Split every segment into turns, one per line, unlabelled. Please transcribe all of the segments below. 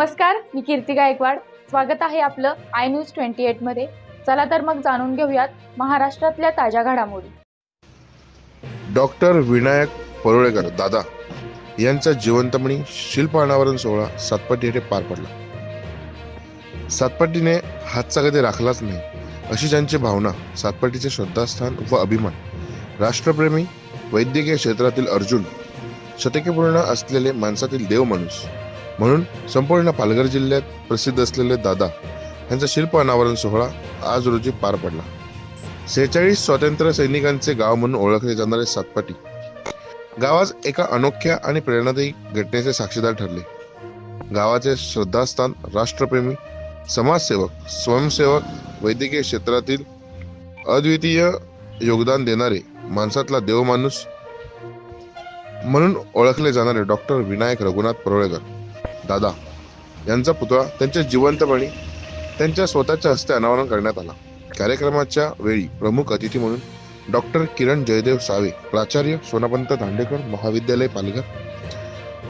नमस्कार मी कीर्ती गायकवाड. स्वागत आहे आपलं आय न्यूज ट्वेंटी एटमध्ये चला तर मग जाणून घेऊयात महाराष्ट्रातल्या ताज्या घडामोडी.
डॉक्टर विनायक परुळेकर दादा यांचा जिवंतमणी शिल्प अनावरण सोहळा सातपाटी येथे पार पडला. सातपाटीने हातचा कधी राखलाच नाही अशी त्यांची भावना सातपाटीचे श्रद्धास्थान व अभिमान. राष्ट्रप्रेमी वैद्यकीय क्षेत्रातील अर्जुन शतकेपूर्ण असलेले माणसातील देव माणूस म्हणून संपूर्ण पालघर जिल्ह्यात प्रसिद्ध असलेले दादा यांचा शिल्प अनावरण सोहळा आज रोजी पार पडला. सेहेचाळीस स्वातंत्र्य सैनिकांचे गाव म्हणून ओळखले जाणारे सातपाटी गावात एका अनोख्या आणि प्रेरणादायी घटनेचे साक्षीदार ठरले. गावाचे श्रद्धास्थान राष्ट्रप्रेमी समाजसेवक स्वयंसेवक वैद्यकीय क्षेत्रातील अद्वितीय योगदान देणारे माणसातला देवमाणूस म्हणून ओळखले जाणारे डॉक्टर विनायक रघुनाथ परोळेकर. दादा यांचा पुतळा त्यांच्या जिवंतपणी त्यांच्या स्वतःच्या हस्ते अनावरण करण्यात आला. कार्यक्रमाच्या वेळी प्रमुख अतिथी म्हणून डॉक्टर किरण जयदेव सावे प्राचार्य सोनापंत दांडेकर महाविद्यालय पालघर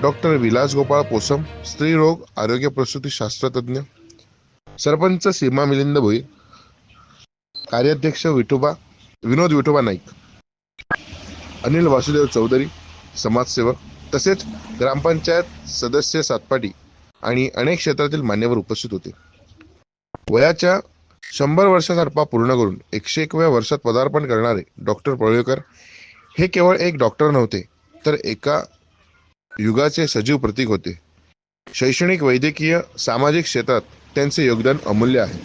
डॉक्टर विलास गोपाळ पोसम स्त्रीरोग आरोग्य प्रसूती शास्त्रज्ञ सरपंच सीमा मिलिंद भोई कार्याध्यक्ष विठोबा विनोद विठोबा नाईक अनिल वासुदेव चौधरी समाजसेवक तसेच ग्रामपंचायत सदस्य सातपाटी आणि अनेक क्षेत्रातील मान्यवर उपस्थित होते. वयाच्या शंभर वर्षासारपा पूर्ण करून एकशे एकव्या वर्षात पदार्पण करणारे डॉक्टर पळवेकर हे केवळ एक डॉक्टर नव्हते तर एका युगाचे सजीव प्रतीक होते. शैक्षणिक वैद्यकीय सामाजिक क्षेत्रात त्यांचे योगदान अमूल्य आहे.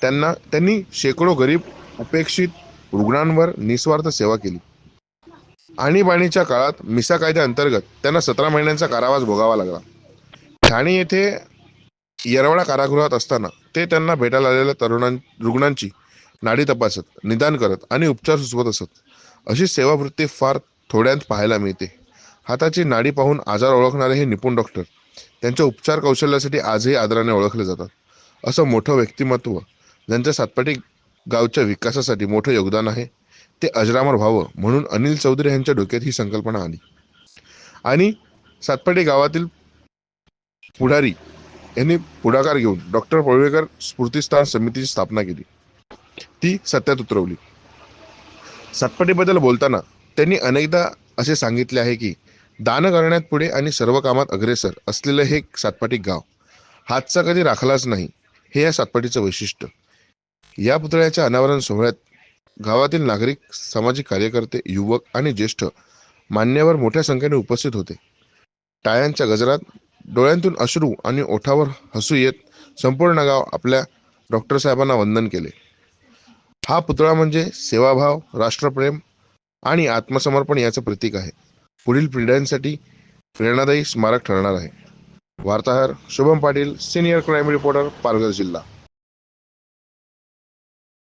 त्यांना त्यांनी शेकडो गरीब उपेक्षित रुग्णांवर निस्वार्थ सेवा केली. आणीबाणीच्या काळात मिसा कायद्याअंतर्गत त्यांना सतरा महिन्यांचा कारावास भोगावा लागला. ठाणे येथे येरवडा कारागृहात असताना ते त्यांना भेटायला आलेल्या तरुणां रुग्णांची नाडी तपासत निदान करत आणि उपचार सुचवत असत. अशी सेवावृत्ती फार थोड्यांत पाहायला मिळते. हाताची नाडी पाहून आजार ओळखणारे हे निपुण डॉक्टर त्यांच्या उपचार कौशल्यासाठी आजही आदराने ओळखले जातात. असं मोठं व्यक्तिमत्व ज्यांच्या सातपाटी गावच्या विकासासाठी मोठं योगदान आहे ते अजरामर व्हावं म्हणून अनिल चौधरी यांच्या डोक्यात ही संकल्पना आली. आणि सातपाटी गावातील पुढारी यांनी पुढाकार घेऊन डॉक्टर पळवेकर स्फूर्तिस्थान समितीची स्थापना केली. ती सत्यात उतरवली. सातपाटीबद्दल बोलताना त्यांनी अनेकदा असे सांगितले आहे की दान करण्यात पुढे आणि सर्व कामात अग्रेसर असलेलं हे सातपाटी गाव हातचा कधी राखलाच नाही हे या सातपाटीचं वैशिष्ट्य. या पुतळ्याच्या अनावरण सोहळ्यात गावातील नागरिक सामाजिक कार्यकर्ते युवक आणि ज्येष्ठ मान्यवर मोठ्या संख्येने उपस्थित होते. टाळ्यांच्या गजरात डोळ्यांतून अश्रू आणि ओठावर हसू येत संपूर्ण गाव आपल्या डॉक्टर साहेबांना वंदन केले. हा पुतळा म्हणजे सेवाभाव राष्ट्रप्रेम आणि आत्मसमर्पण याचं प्रतीक आहे. पुढील पिढ्यांसाठी प्रेरणादायी स्मारक ठरणार आहे. वार्ताहर Shubham Patil senior crime reporter Palghar जिल्हा.